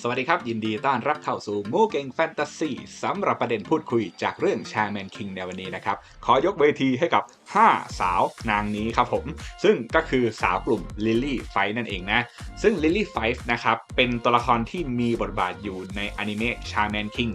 สวัสดีครับ ยินดีต้อนรับเข้าสู่มูเก่งแฟนตาซีสำหรับประเด็นพูดคุยจากเรื่องชาแมนคิงในวันนี้นะครับ ขอยกเวทีให้กับ 5 สาวนางนี้ครับผม ซึ่งก็คือสาวกลุ่มลิลลี่ไฟนั่นเองนะ ซึ่งลิลลี่ไฟนะครับเป็นตัวละครที่มีบทบาทอยู่ในอนิเมะชาแมนคิง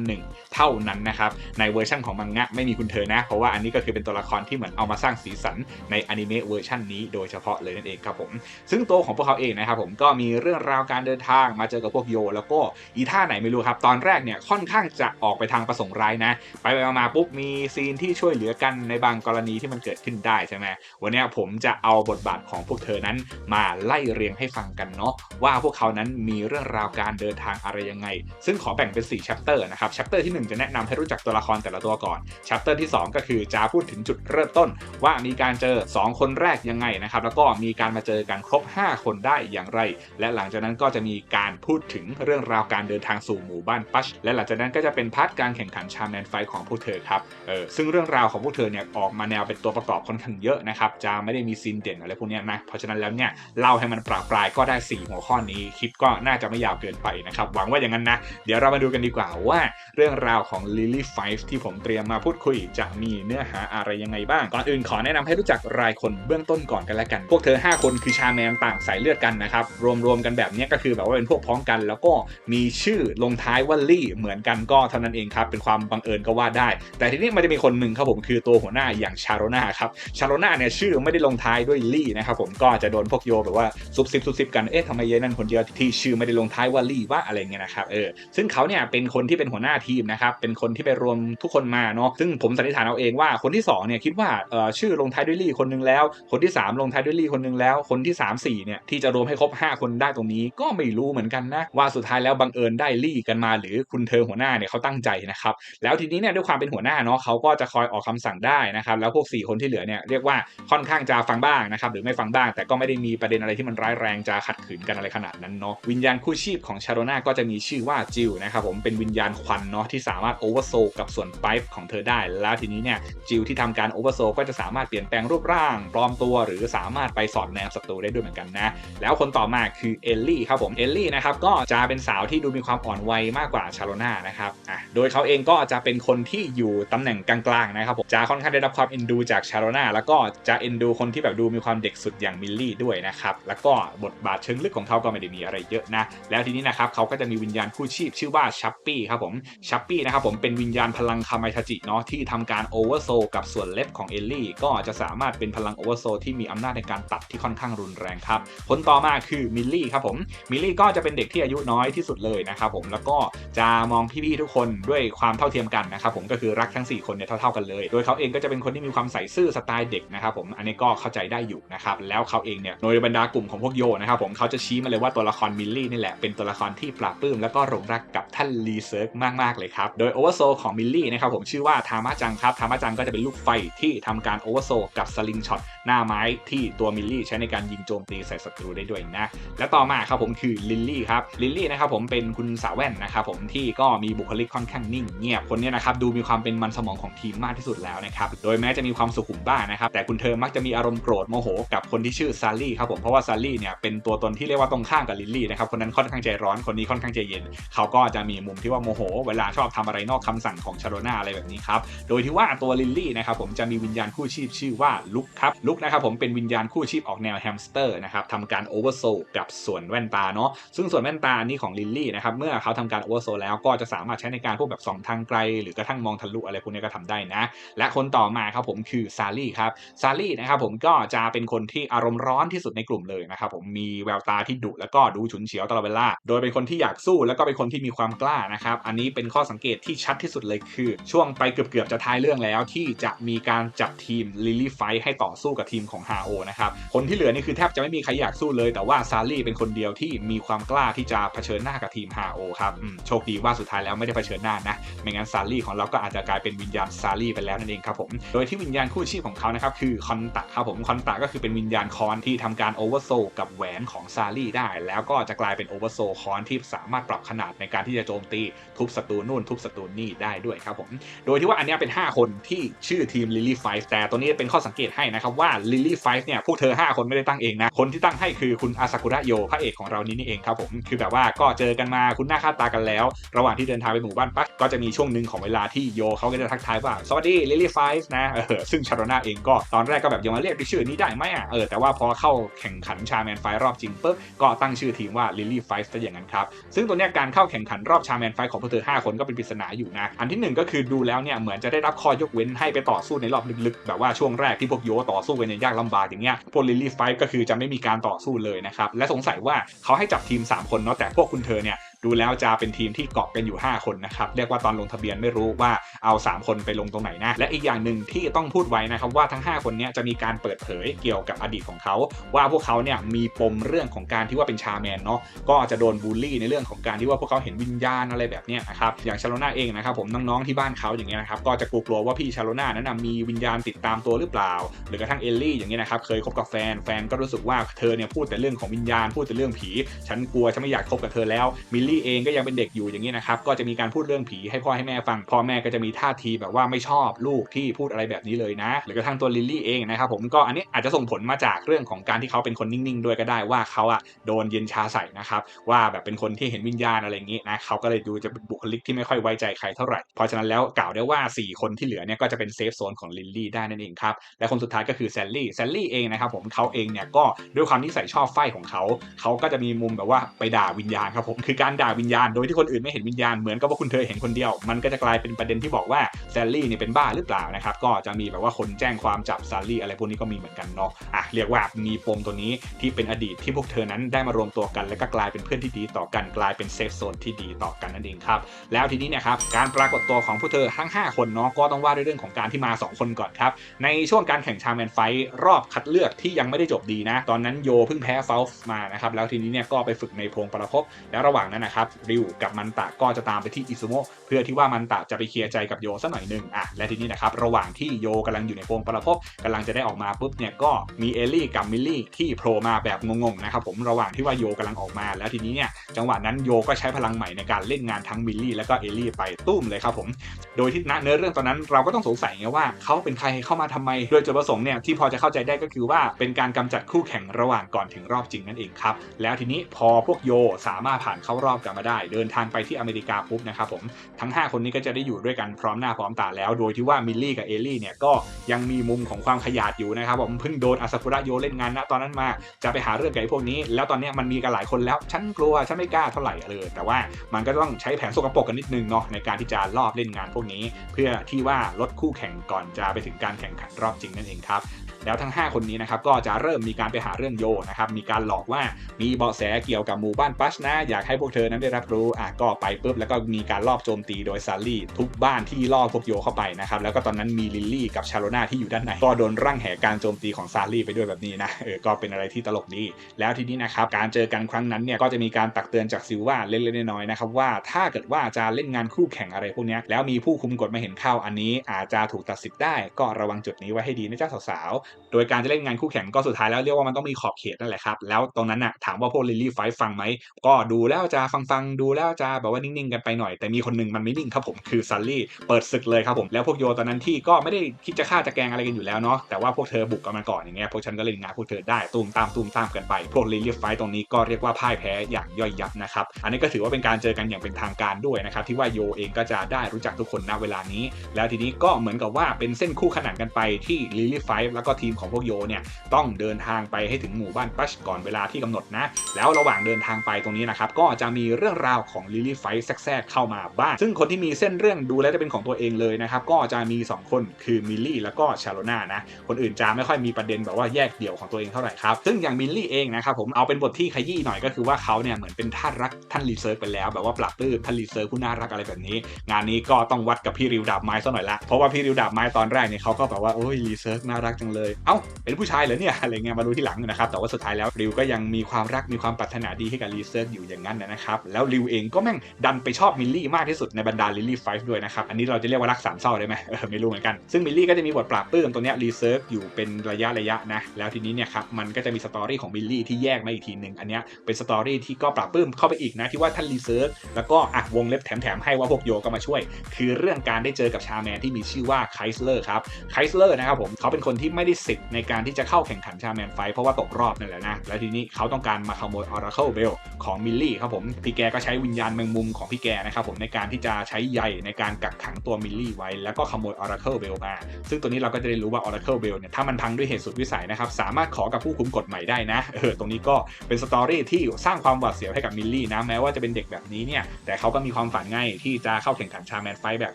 2001 เท่านั้นนะครับในเวอร์ชั่นของมังงะไม่มีคุณเธอนะ เพราะว่าอันนี้ก็คือเป็นตัวละครที่เหมือนเอามาสร้างสีสันในอนิเมะเวอร์ชันนี้โดยเฉพาะเลยนั่นเองครับผม ซึ่งตัวของพวกเขาเองนะครับผมก็มีเรื่องราวการเดินทางมาเจอกับพวกโย แล้วก็อีท่าไหนไม่รู้ครับ ตอนแรกเนี่ยค่อนข้างจะออกไปทางประสงค์ร้ายนะ ไปไปมาปุ๊บมีซีนที่ช่วยเหลือกันในบางกรณีที่มันเกิดขึ้นได้ใช่ไหมวันนี้ผมจะเอาบทบาทของพวกเธอนั้นมาไล่เรียงให้ฟังกันเนาะว่าพวกเขานั้นมีเรื่องราวการเดินทางอะไรยังไง ซึ่งขอแบ่งเป็น4 chapter นะครับ chapter ที่ 1 จะแนะนำให้รู้จักตัวละครแต่ละตัวก่อน chapter ที่ 2 ก็คือจะพูดถึงจุดเริ่มต้น ว่ามีการเจอ 2 คนแรกยังไงนะครับแล้วก็มีการมาเจอกันครบ 5 คนได้อย่างไร และหลังจากนั้นก็จะมีการพูดถึงเรื่องราวการเดินทางสู่หมู่บ้านปัชและหลังจากนั้นก็จะเป็นพาร์ทการแข่งขันชาแมนไฟของพวกเธอครับเออซึ่งเรื่องราวของพวกเธอเนี่ยออกมาแนวเป็นตัวประกอบค่อนข้างเยอะนะครับจะไม่ได้มีซีนเด่นอะไรพวกนี้นะเพราะฉะนั้นแล้วเนี่ยเล่าให้มันปราปรายก็ได้ 4 หัวข้อนี้คลิปก็น่าจะไม่ยาวเกินไปนะครับหวังว่าอย่างนั้นนะ เดี๋ยวเรามาดูกันดีกว่าว่าเรื่องราวของ Lily Five ที่ผมเตรียมมาพูดคุย จะมีเนื้อหาอะไรยังไงบ้างก่อนอื่นขอแนะนำให้รู้จักรายคนเบื้องต้นก่อนกันแล้วกัน พวกเธอ 5 คนคือชาแมนต่างสายเลือดกันนะครับรวมๆกันแบบเนี้ยก็คือแบบว่าเป็นพวกพ้องกัน แล้วก็มีชื่อลงท้ายว่าลี่เหมือนกันก็เท่านั้นเองครับเป็นความบังเอิญก็ว่าได้ แต่ทีนี้มันจะมีคนหนึ่งครับผมคือตัวหัวหน้าอย่างชาโรนาครับชาโรนาเนี่ยชื่อไม่ได้ลงท้ายด้วยลี่นะครับผมก็จะโดนพวกโยแบบว่าซุบซิบซุบซิบกันเอ๊ะทำไมเยนั่นคนเดียวที่ชื่อไม่ได้ลงท้ายว่าลี่ว่าอะไรเงี้ยนะครับเออซึ่งเขาเนี่ยเป็นคนที่เป็นหัวหน้าทีมนะครับเป็นคนที่ไปรวมทุกคนมาเนาะซึ่งผมสันนิษฐานเอาเองว่าคนที่2เนี่ยคิดว่าเอ่อชื่อลงท้ายด้วยลี่คนหนึงแล้ว คนที่ 3 ลงท้ายด้วยลี่คนหนึงแล้ว คนที่ 3 4เนี่ยที่จะรวมให้ครบ 5 คนได้ตรงนี้ก็ไม่รู้เหมือนกันนะว่าสุดท้ายแล้วบังเอิญได้ลี่กันมา หรือคุณเธอหัวหน้าเนี่ยเขาตั้งใจนะครับแล้วทีนี้เนี่ยด้วยความเป็นหัวหน้าเนาะเขาก็จะคอยออกคำสั่งได้นะครับแล้วพวก 4 คนที่เหลือเนี่ยเรียกว่าค่อนข้างจะฟังบ้างนะครับหรือไม่ฟังบ้าง แต่ก็ไม่ได้มีประเด็นอะไรที่มันร้ายแรงจะขัดขืนกันอะไรขนาดนั้นเนาะวิญญาณคู่ชีพของชาโรนาก็จะมีชื่อว่าจิลนะครับผมเป็นวิญญาณควันเนาะที่สามารถโอเวอร์โซกับส่วนไปป์ของเธอได้ แล้วทีนี้เนี่ยจิลที่ทำการโอเวอร์โซก็จะสามารถเปลี่ยนแปลงรูปร่างปลอมตัว หรือสามารถไปสอดแนมศัตรูได้ด้วยเหมือนกันนะแล้วคนต่อมาคือเอลลี่ครับผมเอลลี่นะครับก็จะเป็นสาวที่ดูมีความอ่อนวัยมากกว่าชาโรนานะครับอะโดยเขาเองก็จะเป็นคนที่อยู่ตำแหน่งกลางๆนะครับผมจะค่อนข้างได้รับความเอ็นดูจากชาโรนาแล้วก็จะเอ็นดูคนที่แบบดูมีความเด็กสุดอย่างมิลลี่ด้วยนะครับ แล้วก็บทบาทเชิงลึกของเขาก็ไม่ได้มีอะไรเยอะนะ แล้วทีนี้นะครับเขาก็จะมีวิญญาณคู่ชีพชื่อว่าชัปปี้ครับผมชัปปี้นะครับผมเป็นวิญญาณพลังคาไมทาจิเนาะที่ทำการโอเวอร์โซกับส่วนเล็บของเอลลี่ ก็จะสามารถเป็นพลังโอเวอร์โซที่มีอำนาจในการตัดที่ค่อนข้างรุนแรงครับคนต่อมาคือมิลลี่ครับผมมิลลี่ก็จะเป็นเด็กที่อายุน้อยที่สุดเลยนะครับผมแล้วก็จะมองพี่ๆทุกคนด้วยความเท่าเทียมกันนะครับผมก็คือรักทั้ง 4 คนเนี่ยเท่าๆกันเลย โดยเขาเองก็จะเป็นคนที่มีความความใส่ซื่อสไตล์เด็กนะครับผมอันนี้ก็เข้าใจได้อยู่นะครับแล้วเขาเองเนี่ยโดยบรรดากลุ่มของพวกโยนะครับผมเขาจะชี้มาเลยว่าตัวละครมิลลี่นี่แหละเป็นตัวละครที่ปราบปลื้มแล้วก็หลงรักกับท่านลีเซิร์กมากๆเลยครับโดยโอเวอร์โซของมิลลี่นะครับผมชื่อว่าทามาจังครับทามาจังก็จะเป็นลูกไฟที่ทำการโอเวอร์โซกับสลิงช็อตหน้าไม้ที่ตัวมิลลี่ใช้ในการยิงโจมตีใส่ศัตรูได้ด้วยนะและต่อมาครับผมคือลิลลี่ครับลิลลี่นะครับผมเป็นคุณสาวแว่นนะครับผมที่ก็มีบุคลิกค่อนข้างนิ่งเงียบคนนี้นะครับดูมีความเป็นมันสมองของทีมมากที่สุดแล้วนะครับโดยแม้จะมีีความสุขุมบ้างนะครับ แต่คุณเธอมักจะมีอารมณ์โกรธโมโหกับคนที่ชื่อซารี่ครับผมเพราะว่าซารี่เนี่ยเป็นตัวตนที่เรียกว่าตรงข้ามกับลิลลี่นะครับคนนั้นค่อนข้างใจร้อนคนนี้ค่อนข้างใจเย็น เขาก็จะมีมุมที่ว่าโมโห เวลาชอบทำอะไรนอกคำสั่งของชาโรนาอะไรแบบนี้ครับโดยที่ว่าตัวลิลลี่นะครับผมจะมีวิญญาณคู่ชีพชื่อว่าลุกครับลุกนะครับผมเป็นวิญญาณคู่ชีพออกแนวแฮมสเตอร์นะครับทำการโอเวอร์โซกับส่วนแว่นตาเนาะซึ่งส่วนแว่นตานี้ของลิลลี่นะครับเมื่อเขาทำการโอเวอร์โซแล้วก็จะสามารถใช้ในการพวกแบบส่องทางไกล หรือกระทั่งมองทะลุอะไรพวกนี้ก็ทำได้นะ และคนต่อมาครับผมคือซารี่ครับซารี่นะครับผมก็จะเป็นคนที่อารมณ์ร้อนที่สุดในกลุ่มเลยนะครับผมมีแววตาที่ดุแล้วก็ดูฉุนเฉียวตลอดเวลา โดยเป็นคนที่อยากสู้แล้วก็เป็นคนที่มีความกล้านะครับอันนี้เป็นข้อสังเกตที่ชัดที่สุดเลยคือ ช่วงไปเกือบๆจะท้ายเรื่องแล้ว ที่จะมีการจับทีมลิลลี่ไฟให้ต่อสู้กับทีมของฮาโอนะครับคนที่เหลือนี่คือแทบจะไม่มีใครอยากสู้เลย แต่ว่าซารี่เป็นคนเดียวที่มีความกล้าที่จะเผชิญหน้ากับทีมฮาโอครับโชคดีว่าสุดท้ายแล้วไม่ได้เผชิญหน้านะไม่งั้นซารี่ของเราก็อาจจะกลายเป็นวิญญาณซารี่ไปแล้วนั่นเองครับผมโดยที่วิญญญาณคู่ชีพของเขานะครับคือคอนตะครับผมคอนตะก็คือเป็นวิญญาณคอนที่ทำการโอเวอร์โซกับแหวนของซารี่ได้ แล้วก็จะกลายเป็นโอเวอร์โซคอนที่สามารถปรับขนาดในการที่จะโจมตีทุบศัตรูนู่นทุบศัตรูนี่ได้ด้วยครับผมโดยที่ว่าอันนี้เป็น 5 คนที่ชื่อทีม Lily Five แต่ตัวนี้เป็นข้อสังเกตให้นะครับว่า Lily Five เนี่ยพวกเธอ 5 คนไม่ได้ตั้งเองนะคนที่ตั้งให้คือคุณอาซากุระโยพระเอกของเรานี้นี่เองครับผมคือแบบว่าก็เจอกันมาคุณหน้าค่าตากันแล้ว ระหว่างที่เดินทางไปหมู่บ้านปั๊บก็จะมีช่วงหนึ่งของเวลาที่โยเขาก็จะทักทายว่าสวัสดี Lily Five นะเออซึ่งชาโรนาเองก็ตอนแรกก็แบบยังมาเรียกชื่อนี้ได้ไหมอะเออแต่ว่าพอเข้าแข่งขันชาแมนไฟรอบจริงปุ๊บก็ตั้งชื่อทีมว่า Lily Five ซะอย่างนั้นครับซึ่งตัวเนี้ยการเข้าแข่งขันรอบชาแมนไฟของพวกเธอ5คนก็เป็นปริศนาอยู่นะอันที่หนึ่งก็คือดูแล้วเนี่ยเหมือนจะได้รับข้อยกเว้นให้ไปต่อสู้ในรอบลึกๆ แบบว่าช่วงแรกที่พวกโยต่อสู้กันอย่างยากลำบากอย่างเงี้ยพวกลิลลี่ไฟก็คือจะไม่มีการต่อสู้เลยนะครับและสงสัยว่าเขาให้จับทีม 3 คนเนาะแต่พวกคุณเธอเนี่ย ดูแล้วจะเป็นทีมที่เกาะกันอยู่ 5 คนนะครับ เรียกว่าตอนลงทะเบียนไม่รู้ว่าเอา 3 คนไปลงตรงไหนนะ และอีกอย่างหนึ่งที่ต้องพูดไว้นะครับว่าทั้ง 5 คนนี้จะมีการเปิดเผยเกี่ยวกับอดีตของเขา ว่าพวกเขาเนี่ยมีปมเรื่องของการที่ว่าเป็นชาแมนเนาะก็จะโดนบูลลี่ในเรื่องของการที่ว่าพวกเขาเห็นวิญญาณอะไรแบบนี้นะครับอย่างชาโลนาเองนะครับผมน้องๆที่บ้านเขาอย่างเงี้ยนะครับก็จะกลัวว่าพี่ชาโลนานั้นนะมีวิญญาณติดตามตัวหรือเปล่า หรือกระทั่งเอลลี่อย่างเงี้ยนะครับเคยคบกับแฟนแฟนก็รู้สึกว่าเธอเนี่ยพูดแต่เรื่องของวิญญาณพูดแต่เรื่องผี ฉันกลัวฉันไม่อยากคบกับเธอแล้วมิลลี่เองก็ยังเป็นเด็กอยู่อย่างนี้นะครับ ก็จะมีการพูดเรื่องผีให้พ่อให้แม่ฟัง พ่อแม่ก็จะมีท่าทีแบบว่าไม่ชอบลูกที่พูดอะไรแบบนี้เลยนะ หรือกระทั่งตัวลิลลี่เองนะครับผมก็อันนี้อาจจะส่งผลมาจากเรื่องของการที่เขาเป็นคนนิ่งๆ ด้วยก็ได้ว่าเขาอะโดนเย็นชาใส่นะครับว่าแบบเป็นคนที่เห็นวิญญาณอะไรอย่างนี้นะเขาก็เลยดูจะเป็นบุคลิกที่ไม่ค่อยไว้ใจใครเท่าไหร่เพราะฉะนั้นแล้วกล่าวได้ว่า 4 คนที่เหลือเนี่ยก็จะเป็นเซฟโซนของลิลลี่ได้นั่นเองครับและคนสุดท้ายก็คือแซลลี่แซลลี่เองนะครับผมเขาเองเนี่ยก็ด้วยความที่ใส่ชอบไฟของเขาเขาก็จะมีมุมแบบว่าไปด่าวิญญาณครับผมคือการด่าวิญญาณ โดยที่คนอื่นไม่เห็นวิญญาณเหมือนกับว่าคุณเธอเห็นคนเดียว มันก็จะกลายเป็นประเด็นที่บอกว่าแซลลี่เนี่ยเป็นบ้าหรือเปล่านะครับก็จะมีแบบว่าคนแจ้งความจับแซลลี่อะไรพวกนี้ก็มีเหมือนกันเนาะอะเรียกว่ามีปมตัวนี้ที่เป็นอดีตที่พวกเธอนั้นได้มารวมตัวกัน แล้วก็กลายเป็นเพื่อนที่ดีต่อกันกลายเป็นเซฟโซนที่ดีต่อกันนั่นเองครับแล้วทีนี้เนี่ยครับการปรากฏตัวของพวกเธอทั้ง 5 คนเนาะก็ต้องว่าด้วยเรื่องของการที่มา 2 คนก่อนครับในช่วงการแข่งชาแมนไฟท์รอบคัดเลือกที่ยังไม่ได้จบดีนะ ตอนนั้นโยเพิ่งแพ้เฟลส์มานะครับแล้วทีนี้เนี่ยก็ไปฝึกในโพรงประพบแล้วระหว่างนั้นนะครับริวกับมันตะก็จะตามไปที่อิซุโมะเพื่อที่ว่ามันตะจะไปเคลียร์ใจกับโยสักหน่อยหนึ่งอะและทีนี้นะครับระหว่างที่โยกำลังอยู่ในโพรงประพบกำลังจะได้ออกมาปุ๊บเนี่ยก็มีเอลลี่กับมิลลี่ที่โผล่มาแบบงงๆนะครับผมระหว่างที่ว่าโยกำลังออกมา แล้วทีนี้เนี่ยจังหวะนั้นโยก็ใช้พลังใหม่ในการเล่นงานทั้งมิลลี่แล้วก็เอลลี่ไปตุ้มเลยครับผมโดยที่ณเนื้อเรื่องตอนนั้นเราก็ต้องสงสัยไงว่าเขาเป็นใครเข้ามาทำไม โดยจุดประสงค์เนี่ยที่พอจะเข้าใจได้ก็คือว่าเป็นการกำจัดคู่แข่งระหว่างก่อนถึงรอบจริงนั่นเองครับแล้วทีนี้พอพวกโยสามารถผ่านเข้ารอบกันมาได้ เดินทางไปที่อเมริกาปุ๊บนะครับผมทั้ง 5 คนนี้ก็จะได้อยู่ด้วยกันพร้อมหน้าพร้อมตาแล้ว โดยที่ว่ามิลลี่กับเอลลี่เนี่ยก็ยังมีมุมของความขยาดอยู่นะครับผมเพิ่งโดนอาซากุระโยเล่นงานนะตอนนั้นมาจะไปหาเรื่องกับไอ้พวกนี้ แล้วตอนนี้มันมีกันหลายคนแล้วฉันกลัวฉันไม่กล้าเท่าไหร่เลย แต่ว่ามันก็ต้องใช้แผนสกปรกกันนิดนึงเนาะในการที่จะรอบเล่นงานพวกนี้ เพื่อที่ว่าลดคู่แข่งก่อนจะไปถึงการแข่งขันรอบจริงนั่นเองครับ แล้วทั้ง 5 คนนี้นะครับก็จะเริ่มมีการไปหาเรื่องโยนะครับมีการหลอกว่ามีเบาะแสเกี่ยวกับหมู่บ้านปัชนะอยากให้พวกเธอนั้นได้รับรู้อะก็ไปปุ๊บแล้วก็มีการลอบโจมตีโดยซารี่ทุกบ้านที่ล่อพวกโยเข้าไปนะครับแล้วก็ตอนนั้นมีลิลลี่กับชาโลนาที่อยู่ด้านในก็โดนร่างแหการโจมตีของซารี่ไปด้วยแบบนี้นะเออก็เป็นอะไรที่ตลกดีแล้วทีนี้นะครับการเจอกันครั้งนั้นเนี่ยก็จะมีการตักเตือนจากซิลว่าเล็กๆน้อยๆนะครับว่าถ้าเกิดว่าจะเล่นงานคู่แข่งอะไรพวกนี้แล้วมีผู้คุมกฎมาเห็นเข้าอันนี้อาจจะถูกตัดสิทธิ์ได้ ก็ระวังจุดนี้ไว้ให้ดีนะเจ้าสาวโดยการจะเล่นงานคู่แข่งก็สุดท้ายแล้วเรียกว่ามันต้องมีขอบเขตนั่นแหละครับ แล้วตรงนั้นน่ะถามว่าพวกลิลลี่ไฟฟังไหม ก็ดูแล้วจะฟังๆดูแล้วจะแบบว่านิ่งๆกันไปหน่อย แต่มีคนหนึงมันไม่นิ่งครับผมคือซัลลี่เปิดศึกเลยครับผมแล้วพวกโยตอนนั้นที่ก็ไม่ได้คิดจะฆ่าจะแกงอะไรกันอยู่แล้วเนาะแต่ว่าพวกเธอบุกกันมาก่อนอย่างเงี้ยพวกฉันก็เล่นงานพวกเธอได้ตูมตามตูมตามกันไป พวกลิลลี่ไฟตรงนี้ก็เรียกว่าพ่ายแพ้อย่างย่อยยับนะครับอันนี้ก็ถือว่าเป็นการเจอกันอย่างเป็นทางการด้วยนะครับที่ว่าโยเองก็จะได้รู้จักทุกคนณเวลานี้ แล้วทีนี้ก็เหมือนกับว่าเป็นเส้นคู่ขนานกันไปที่ลิลลี่ไฟแล้วก็ทีมของพวกโยเนี่ยต้องเดินทางไปให้ถึงหมู่บ้านปัชก่อนเวลาที่กำหนดนะ แล้วระหว่างเดินทางไปตรงนี้นะครับก็จะมีเรื่องราวของลิลลี่ไฟแทรกเข้ามาบ้าง ซึ่งคนที่มีเส้นเรื่องดูแล้วจะเป็นของตัวเองเลยนะครับก็จะมี 2 คนคือมิลลี่แล้วก็ชาโลนานะคนอื่นจะไม่ค่อยมีประเด็นแบบว่าแยกเดี่ยวของตัวเองเท่าไหร่ครับซึ่งอย่างมิลลี่เองนะครับผมเอาเป็นบทที่ขยี้หน่อยก็คือว่าเขาเนี่ยเหมือนเป็นท่านรักท่านรีเซิร์ฟไปแล้วแบบว่าปรับปื้มท่านรีเซิร์ฟผู้น่ารักอะไรแบบนี้ งานนี้ก็ต้องวัดกับพี่ริวดาบไม้ซะหน่อยละเพราะว่าพี่ริวดาบไม้ตอนแรกเนี่ยเขาก็แบบว่าโอ้ยรีเซิร์ฟน่ารักจังเลยเลยเอ้า เป็นผู้ชายเหรอเนี่ย อะไรเงี้ยมารู้ที่หลังนะครับ แต่ว่าสุดท้ายแล้วริวก็ยังมีความรัก มีความปรารถนาดีให้กับลีเซิร์กอยู่อย่างนั้นนะครับ แล้วริวเองก็แม่งดันไปชอบมิลลี่มากที่สุดในบรรดาลิลลี่ไฟฟ์ด้วยนะครับ อันนี้เราจะเรียกว่ารักสามเศร้าได้ไหมเออไม่รู้เหมือนกัน ซึ่งมิลลี่ก็จะมีบทปราบปลื้มตัวเนี้ยรีเซิร์ฟอยู่เป็นระยะระยะนะ แล้วทีนี้เนี่ยครับ มันก็จะมีสตอรี่ของมิลลี่ที่แยกมาอีกทีหนึ่งอันเนี้ยเป็นสตอรี่ที่ก็ปราบปลื้มเข้าไปอีกนะที่ว่าท่านรีเซิร์ฟแล้วก็อะวงเล็บแถมๆให้ว่าพวกโยก็มาช่วย คือเรื่องการได้เจอกับชาแมนที่มีชื่อว่าไคสเลอร์ครับไคสเลอร์นะครับผมเขาเป็นคนที่ไม่ได้สิทธิ์ในการที่จะเข้าแข่งขันชาแมนไฟเพราะว่าตกรอบนั่นแหละนะ แล้วทีนี้เขาต้องการมาขโมยออราเคิลเบลของมิลลี่ครับผมพี่แกก็ใช้วิญญาณแมงมุมของพี่แกนะครับผมในการที่จะใช้ใยในการกักขังตัวมิลลี่ไว้ แล้วก็ขโมยออราเคิลเบลมา ซึ่งตัวนี้เราก็จะได้รู้ว่า Oracle Bell เนี่ยถ้ามันพังด้วยเหตุสุดวิสัยนะครับสามารถขอกับผู้คุมกฎใหม่ได้นะเออตรงนี้ก็เป็นสตอรี่ที่สร้างความหวาดเสียวให้กับมิลลี่นะแม้ว่าจะเป็นเด็กแบบนี้เนี่ยแต่เขาก็มีความฝันง่ายที่จะเข้าแข่งขันชาแมนไฟแบบ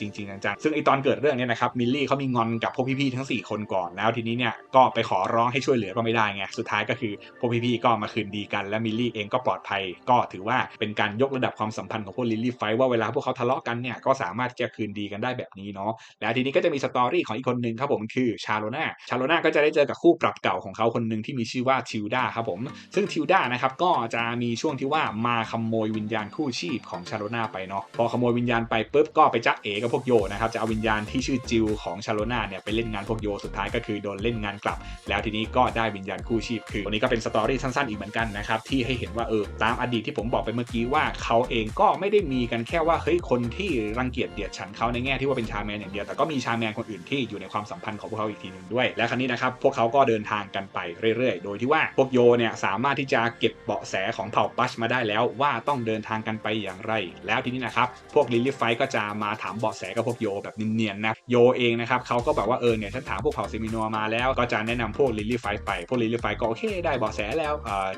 จริงๆจังๆซึ่งไอตอนเกิดเรื่องเนี้นะครับมิลลี่เขามีงอนกับพวกพี่ๆทั้ง 4 คนก่อนแล้วทีนี้เนี่ยก็ไปขอร้องให้ช่วยเหลือก็ไม่ได้ไงสุดท้ายก็คือพวกพี่ๆก็มาคืนดีกัน และมิลลี่เองก็ปลอดภัย ก็ถือว่าเป็นการยกระดับความสัมพันธ์ของพวกลิลลี่ไฟว่าเวลาพวกเขาทะเลาะกันเนี่ยก็สามารถจะคืนดีกันได้แบบนี้เนาะแล้วทีนี้ก็จะมีสตอรี่ของอีกคนหนึ่งครับผมคือชาโลนาชาโลนาก็จะได้เจอกับคู่ปรับเก่าของเขาคนหนึ่งที่มีชื่อว่าทิวดาครับผมซึ่งทิวดานะครับก็จะมีช่วงที่ว่ามาขโมยวิญญาณคู่ชีพของชาโลนาไปเนาะพอขโมยวิญญาณไปปุ๊บก็ไปจ้าเอกับพวกโยนะครับจะเอาวิญญาณที่ชื่อจิวของชาโลนาเนี่ยไปเล่นงานพวกโยสุดท้ายก็คือโดนเล่นงานกลับ แล้วทีนี้ก็ได้วิญญาณคู่ชีพคือวันนี้ก็เป็นสตอรี่สั้น ๆ อีกเหมือนกันนะครับที่ให้เห็นว่าเออตามอดีตที่ผมบอกไปเมื่อกี้ว่าเขาเองก็ไม่ได้มีกันแค่ว่าเฮ้ยคนที่รังเกียจเดียดฉันเขาในแง่ที่ว่าเป็นชาแมนอย่างเดียวแต่ก็มีชาแมนคนอื่นที่อยู่ในความสัมพันธ์ของพวกเขาอีกทีหนึ่งด้วย และครั้นี้นะครับพวกเขาก็เดินทางกันไปเรื่อยๆ โดยที่ว่าพวกโยเนี่ยสามารถที่จะเก็บเบาะแสของเผ่าปัชมาได้แล้วว่าต้องเดินทางกันไปอย่างไร แล้วทีนี้นะครับพวกลิลลี่ไฟก็จะมาถามเบาะแสกับพวกโยแบบเนียนๆนะโยเองนะครับเขาก็แบบว่าเออเนี่ยฉันถามพวกเผ่าเซมิโนมาแล้วก็จะแนะนำพวกลิลลี่ไฟไปพวกลิลลี่ไฟก็โอเคได้เบาะแสแล้ว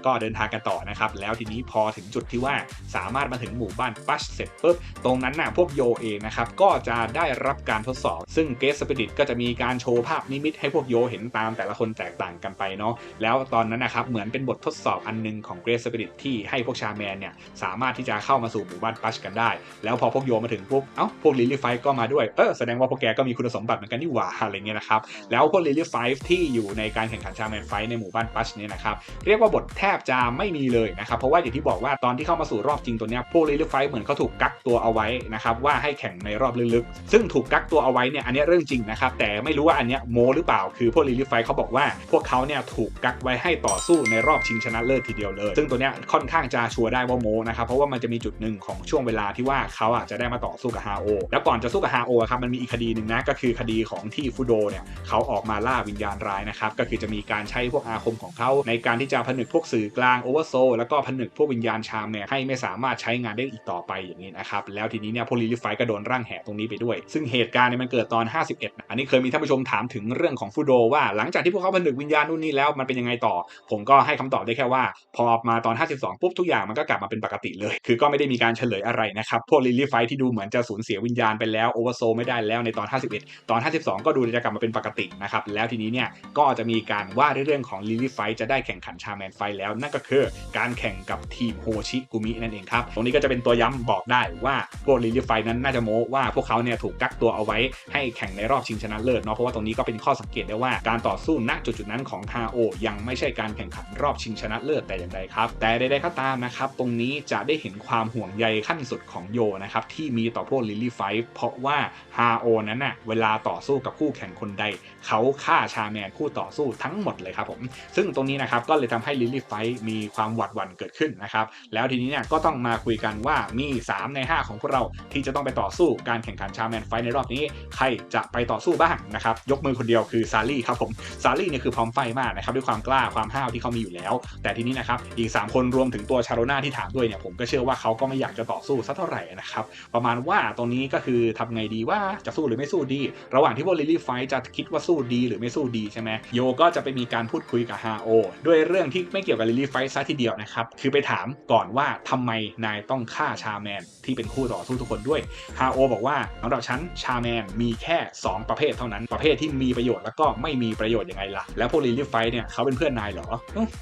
ก็เดินทางกันต่อนะครับ แล้วทีนี้พอถึงจุดที่ว่าสามารถมาถึงหมู่บ้านปัชเสร็จปุ๊บตรงนั้นน่ะพวกโยเองนะครับก็จะได้รับการทดสอบ ซึ่งเกสสปิริตก็จะมีการโชว์ภาพนิมิตให้พวกโยเห็นตามแต่ละคนแตกต่างกันไปเนาะแล้วตอนนั้นนะครับเหมือนเป็นบททดสอบอันหนึงของเกรสสปิริตที่ให้พวกชาแมนเนี่ยสามารถที่จะเข้ามาสู่หมู่บ้านปัชกันได้ แล้วพอพวกโยมาถึงปุ๊บเอ้าพวกลิลลี่ไฟก็มาด้วยเออแสดงว่าพวกแกก็มีคุณสมบัติเหมือนกันนี่หว่าอะไรเงี้ยนะครับแล้วพวกลิลลี่ไฟที่อยู่ในการแข่งขันชาแมนไฟในหมู่บ้านปัชเนี่ยนะครับเรียกว่าบทแทบจะไม่มีเลยนะครับเพราะว่าอย่างที่บอกว่าตอนที่เข้ามาสู่รอบจริงตัวเนี้ยพวกลิลลี่ไฟเหมือนเขาถูกกักตัวเอาไว้นะครับว่าให้แข่งในรอบลึกๆซึ่งถูกกักตัวเอาไว้เนี่ยอันนี้เรื่องจริงนะครับแต่ไม่รู้ว่าอันเนี้ยโมหรือเปล่า คือพวกลิลลี่ไฟเขาบอกว่า พวกเขาเนี่ยถูกกักไว้ให้ต่อสู้ในรอบชิงชนะเลิศทีเดียวเลย ซึ่งตัวเนี้ยค่อนข้างจะชัวร์ได้ว่าโมนะครับเพราะว่ามันจะมีจุดหนึ่งของช่วงเวลาที่ว่าเขาอะจะได้มาต่อสู้กับฮาโอแล้วก่อนจะสู้กับฮาโอครับมันมีอีกคดีหนึ่งนะก็คือคดีของที่ฟูโดเนี่ยเขาออกมาล่าวิญญาณร้ายนะครับก็คือจะมีการใช้พวกอาคมของเขาในการที่จะผนึกพวกสื่อกลางโอเวอร์โซแล้วก็ผนึกพวกวิญญาณชามเนี่ยให้ไม่สามารถใช้งานได้อีกต่อไปอย่างนี้นะครับแล้วทีนี้เนี่ยพวกลิลิไฟก็โดนร่างแหตรงนี้ไปด้วย ซึ่งเหตุการณ์เนี่ยมันเกิดตอน 51นะอันนี้เคยมีท่านผู้ชมถามถึงเรื่องของฟูโดว่าหลังจากที่พวกเขาผนึกวิญญาณนู่นนี่แล้วมันเป็นยังไงต่อ ผมก็ให้คำตอบได้แค่ว่า พอมาตอน 52 ปุ๊บทุกอย่างมันก็กลับมาเป็นปกติเลย คือก็ไม่ได้มีการเฉลยอะไรนะครับพวกลิลลี่ไฟที่ดูเหมือนจะสูญเสียวิญญาณไปแล้วโอเวอร์โซไม่ได้แล้วในตอน 51 ตอน 52 ก็ดูจะกลับมาเป็นปกตินะครับแล้วทีนี้เนี่ยก็จะมีการว่าเรื่องของลิลลี่ไฟจะได้แข่งขันชาแมนไฟแล้ว นั่นก็คือการแข่งกับทีมโฮชิกุมินั่นเองครับตรงนี้ก็จะเป็นตัวย้ำบอกได้ว่าพวกลิลลี่ไฟนั้นน่าจะโม้ว่าพวกเขาเนี่ยถูกกักตัวเอาไว้ให้แข่งในรอบชิงชนะเลิศเนาะเพราะว่าตรงนี้ก็เป็นข้อสังเกตได้ว่าการต่อสู้ณจุดๆนั้นของฮาโอยังไม่ใช่การแข่งขันรอบชิงชนะเลิศแต่อย่างใดครับ แต่ใดๆก็ตามนะครับตรงนี้จะได้เห็นความห่วงใยขั้นสุดของโยนะครับที่มีต่อพวกลิลลี่ไฟเพราะว่าฮาโอนั้นน่ะเวลาต่อสู้กับคู่แข่งคนใด เขาฆ่าชาแมนคู่ต่อสู้ทั้งหมดเลยครับผม ซึ่งตรงนี้นะครับก็เลยทำให้ลิลลี่ไฟมีความหวาดหวั่นเกิดขึ้นนะครับ แล้วทีนี้เนี่ยก็ต้องมาคุยกันว่ามี 3 ใน 5 ของพวกเราที่จะต้องไปต่อสู้การแข่งขันชาแมนไฟในรอบนี้ ใครจะไปต่อสู้บ้างนะครับ ยกมือคนเดียวคือซารี่ครับผม ซารี่เนี่ยคือพร้อมไฟมากนะครับด้วยความกล้าความห้าวที่เขามีอยู่แล้ว แต่ทีนี้นะครับอีก 3 คนรวมถึงตัวชาโรนาที่ถามด้วยเนี่ยผมก็เชื่อว่าเขาก็ไม่อยากจะต่อสู้สักเท่าไหร่นะครับประมาณว่าตรงนี้ก็คือทำไงดีว่าจะสู้หรือไม่สู้ดี ระหว่างที่พวกลิลลี่ไฟจะคิดว่าสู้ดีหรือไม่สู้ดีใช่ไหมโยก็จะไปมีการพูดคุยกับฮาโอด้วยเรื่องที่ไม่เกี่ยวกับลิลลี่ไฟซะทีเดียวนะครับ คือไปถามก่อนว่าทำไมนายต้องฆ่าชาแมนที่เป็นคู่ต่อสู้ทุกคนด้วยฮาโอบอกว่าสำหรับฉันชาแมนมีแค่ 2 ประเภทเท่านั้นประเภทที่มีประโยชน์แล้วก็ไม่มีประโยชน์ยังไงล่ะ แล้วพวกลิลลี่ไฟเนี่ยเขาเป็นเพื่อนนายเหรอ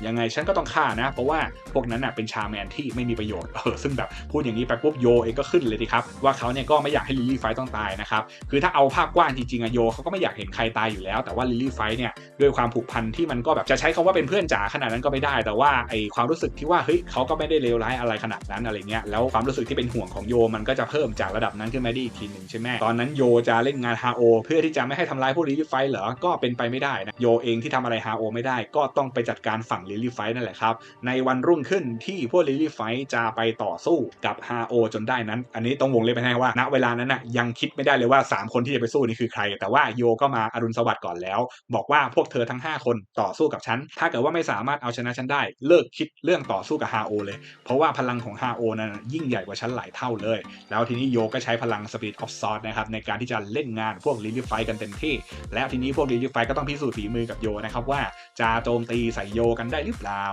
ยังไงฉันก็ต้องฆ่านะ เพราะว่าพวกนั้นน่ะเป็นชาแมนที่ไม่มีประโยชน์เออซึ่งแบบพูดอย่างนี้ไปปุ๊บโยเองก็ขึ้นเลยดีครับว่าเขาเนี่ยก็ไม่อยากให้ลิลลี่ไฟต้องตายนะครับคือถ้าเอาภาพกว้างจริงๆอะโยเขาก็ไม่อยากเห็นใครตายอยู่แล้วแต่ว่าลิลลี่ไฟ Fight เนี่ยด้วยความผูกพันที่มันก็แบบจะใช้คำว่าเป็นเพื่อนจ๋าขนาดนั้นก็ไม่ได้ แต่ว่าไอความรู้สึกที่ว่าเฮ้ยเขาก็ไม่ได้เลวร้ายอะไรขนาดนั้นอะไรเงี้ยแล้วความรู้สึกที่เป็นห่วงของโยมันก็จะเพิ่มจากระดับนั้นขึ้นมาได้อีกทีหนึ่งใช่ไหมตอนนั้นโยจะเล่นงานฮาโอเพื่อที่จะไม่ให้ทำร้ายพวกลิลี่ไฟเหรอก็เป็นไปไม่ได้นะโยเองที่ทำอะไรฮาโอไม่ได้ ก็ต้องไปจัดการฝั่งลิลี่ไฟนั่นแหละครับในวันรุ่งขึ้นที่พวกลิลี่ไฟจะไปต่อสู้กับฮาโอจนได้นั้น อันนี้ต้องวงเล็บไปให้ว่า ณเวลานั้นน่ะยังคิดไม่ได้เลยว่า 3 คนที่จะไปสู้นี่คือใคร แต่ว่าโยก็มาอรุณสวัสดิ์ก่อนแล้วบอกว่าพวกเธอทั้ง 5 คนต่อสู้กับฉัน ถ้าเกิดว่าไม่สามารถเอาชนะฉันได้ เลิกคิดเรื่องต่อสู้กับฮาโอเลย เพราะว่าพลังของฮาโอนั้นยิ่งใหญ่กว่าฉันหลายเท่าเลย แล้วทีนี้โยก็ใช้พลังสปีดออฟซอร์นะครับในการที่จะเล่นงานพวกลิลี่ไฟกันเต็มที่ แล้วทีนี้พวกลิลี่ไฟก็ต้องพิสูจน์ฝีมือกับโยนะครับว่า จะโจมตีใส่โยกันได้หรือเปล่า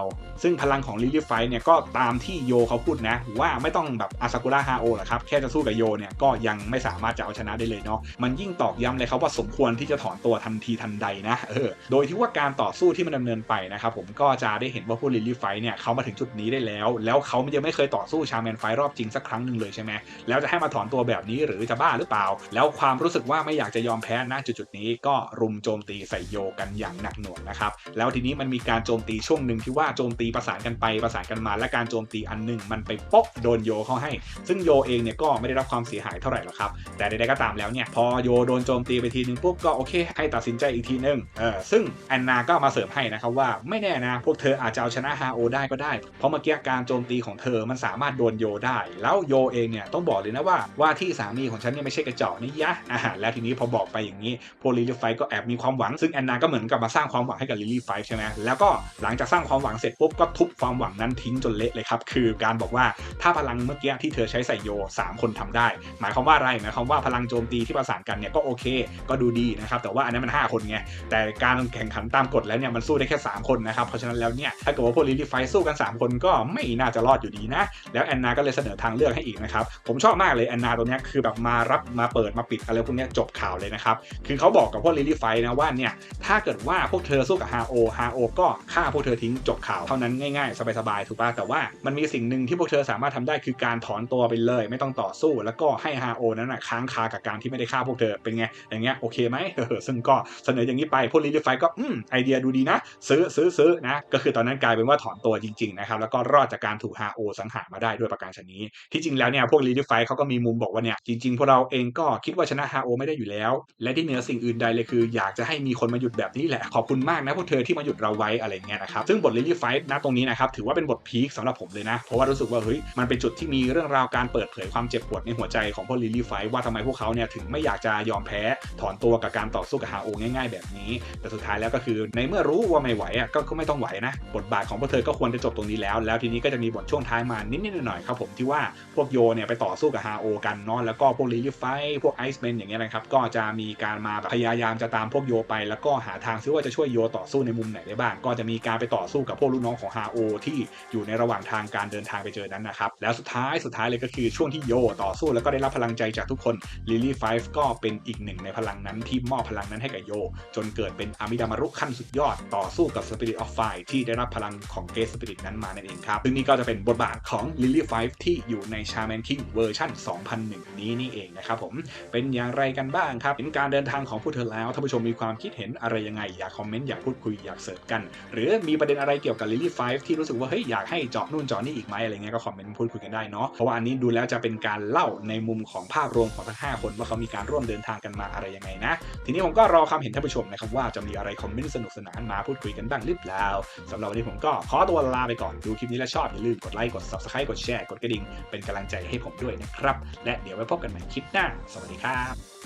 ซึ่งพลังของลิลี่ไฟเนี่ยก็ตามที่โยเขาพูดนะ ว่าไม่ต้องแบบอาซากุระฮาโอหรอกครับ แค่จะสู้กับโยเนี่ยก็ยังไม่สามารถจะเอาชนะได้เลยเนาะมันยิ่งตอกย้ำเลยครับว่าสมควรที่จะถอนตัวทันทีทันใดนะเออโดยที่ว่าการต่อสู้ที่มันดำเนินไปนะครับผมก็จะได้เห็นว่าพวกลิลลี่ไฟเนี่ยเขามาถึงจุดนี้ได้แล้ว แล้วเขายังไม่เคยต่อสู้ชาแมนไฟรอบจริงสักครั้งหนึ่งเลยใช่ไหมแล้วจะให้มาถอนตัวแบบนี้หรือจะบ้าหรือเปล่า แล้วความรู้สึกว่าไม่อยากจะยอมแพ้ณจุดๆนี้ก็รุมโจมตีใส่โยกันอย่างหนักหน่วงนะครับแล้วทีนี้มันมีการโจมตีช่วงหนึ่งที่ว่าโจมตีประสานกันไปประสานกันมา และการโจมตีอันหนึ่งมันไปโป๊ะโดนโยเข้าให้ ซึ่งโยเองเนี่ยก็ไม่ได้รับความเสียหายเท่าไหร่หรอกครับ แต่ใดๆก็ตามแล้วเนี่ยพอโยโดนโจมตีไปทีนึงปุ๊บก็โอเค ให้ตัดสินใจอีกทีนึงเออซึ่งแอนนาก็มาเสริมให้นะครับว่าไม่แน่นะพวกเธออาจจะเอาชนะฮาโอได้ก็ได้ เพราะเมื่อกี้การโจมตีของเธอมันสามารถโดนโยได้ แล้วโยเองเนี่ยต้องบอกเลยนะว่าว่าที่สามีของฉันเนี่ยไม่ใช่กระจอกนี่ยะอ่าแล้วทีนี้พอบอกไปอย่างนี้โพลิลี่ไฟก็แอบมีความหวัง ซึ่งแอนนาก็เหมือนกับมาสร้างความหวังให้กับลิลี่ไฟใช่ไหมแล้วก็หลังจากสร้างความหวังเสร็จปุ๊บก็ทุบความหวังนั้นทิ้งจนเละเลยครับ คือการบอกว่าถ้าพลังเมื่อกี้ที่เธอใช้ใส่โยสามคนทำได้ หมายความว่าอะไรหมายความว่าพลังโจมตีที่ประสานกันเนี่ยก็โอเค ก็ดูดีนะครับ แต่ว่าอันนั้นมัน 5 คนไง แต่การแข่งขันตามกฎแล้วเนี่ยมันสู้ได้แค่ 3 คนนะครับ เพราะฉะนั้นแล้วเนี่ยถ้าเกิดว่าพวกลิลี่ไฟสู้กัน 3 คนก็ไม่น่าจะรอดอยู่ดีนะ แล้วแอนนาก็เลยเสนอทางเลือกให้อีกนะครับ ผมชอบมากเลยแอนนาตัวเนี้ยคือแบบมารับมาเปิดมาปิดอะไรพวกเนี้ยจบข่าวเลยนะครับ คือเขาบอกกับพวกลิลี่ไฟนะว่าเนี่ยถ้าเกิดว่าพวกเธอสู้กับฮาโอฮาโอก็ฆ่าพวกเธอทิ้งจบข่าวเท่านั้นง่ายๆ สบายๆถูกป่ะแต่ว่ามันมีสิ่งหนึ่งที่พวกเธอสามารถทำได้คือการถอนตัวไปเลย ไม่ต้องต่อสู้ แล้วก็ให้ฮาโอนั้นนะค้างคากับการที่ไม่ได้ฆ่าพวกเธอเป็นไงอย่างเงี้ยโอเคไหมเออซึ่งก็เสนออย่างนี้ไปพวกลิลี่ไฟก็อืมไอเดียดูดีนะ ซื้อซื้อซื้อนะก็คือตอนนั้นกลายเป็นว่าถอนตัวจริงๆนะครับแล้วก็รอดจากการถูกฮาโอสังหารมาได้ด้วยประการชนี้ ที่จริงแล้วเนี่ยพวกลิลี่ไฟเขาก็มีมุมบอกว่าเนี่ยจริงๆพวกเราเองก็คิดว่าชนะฮาโอไม่ได้อยู่แล้ว และที่เหนือสิ่งอื่นใดเลยคือ อยากจะให้มีคนมาหยุดแบบนี้แหละขอบคุณมากนะพวกเธอที่มาหยุดเราไว้อะไรเงี้ยนะครับซึ่งบทลิลี่ไฟนะตรงนี้นะครับถือว่าเป็นบทพีคสำหรับผมเลยนะเพราะว่ารู้สึกว่าเฮ้ยมันเป็นจุดที่มีเรื่องราวการเปิดเผยความเจ็บปวดในหัวใจของพวกลิลี่ไฟท์ว่าทำไมพวกเขาเนี่ยถึงไม่อยากจะยอมแพ้ถอนตัวกับการต่อสู้กับฮาโอง่ายๆ แบบนี้ แต่สุดท้ายแล้วก็คือในเมื่อรู้ว่าไม่ไหวอะก็ไม่ต้องไหวนะ บทบาทของพวกเธอก็ควรจะจบตรงนี้แล้ว แล้วทีนี้ก็จะมีบทช่วงท้ายมานิดๆหน่อยๆครับผมที่ว่าพวกโยเนี่ยไปต่อสู้กับฮาโอกันเนาะแล้วก็พวกลิลี่ไฟพวกไอซ์แมนอย่างเงี้ยนะครับก็จะมีการมาแบบพยายามจะตามพวกโยไป แล้วก็หาทางซิว่าจะช่วยโยต่อสู้ในมุมไหนได้บ้าง ก็จะมีการไปต่อสู้กับพวกลูกน้องของฮาโอที่อยู่ในระหว่างทางการเดินทางไปเจอนั้นนะครับ แล้วสุดท้ายสุดท้ายเลยก็คือช่วงที่โยต่อสู้แล้วก็ได้รับพลังใจจากทุกคนลิลี่ไฟฟ์ก็เป็นอีกหนึ่งในพลังนั้นที่มอบพลังนั้นให้กับโย จนเกิดเป็นอามิดามารุขั้นสุดยอดต่อสู้กับ Spirit of Fire ที่ได้รับพลังของเกส Spirit นั้นมานั่นเองครับซึ่งนี่ก็จะเป็นบทบาทของ Lily Five ที่อยู่ใน Shaman King เวอร์ชัน2001 นี้นี่เองนะครับผมเป็นอย่างไรกันบ้างครับเห็นการเดินทางของผู้เธอแล้วท่านผู้ชมมีความคิดเห็นอะไรยังไงอยากคอมเมนต์อยากพูดคุยอยากเสิร์ชกัน หรือมีประเด็นอะไรเกี่ยวกับ Lily Five ที่รู้สึกว่าเฮ้ยอยากให้เจาะนู่นเจาะนี่อีกไหมอะไรเงี้ยก็คอมเมนต์พูดคุยกันได้เนาะเพราะว่าอันนี้ดูแล้วจะเป็นการเล่าในมุมของภาพรวมของทั้ง5คนว่าเขามีการร่วมเดินทางกันมาอะไรยังไงนะ ทีนี้ผมก็รอความเห็นท่านผู้ชมนะครับว่าจะมีอะไรคอมเมนต์สนุกสนานมาพูดคุยกันบ้างหรือเปล่าสำหรับวันนี้ผมก็ขอตัวลาไปก่อนดูคลิปนี้แล้วชอบอย่าลืมกดไลค์กด subscribe กดแชร์กดกระดิ่งเป็นกำลังใจให้ผมด้วยนะครับและเดี๋ยวไว้พบกันใหม่คลิปหน้า สวัสดีครับ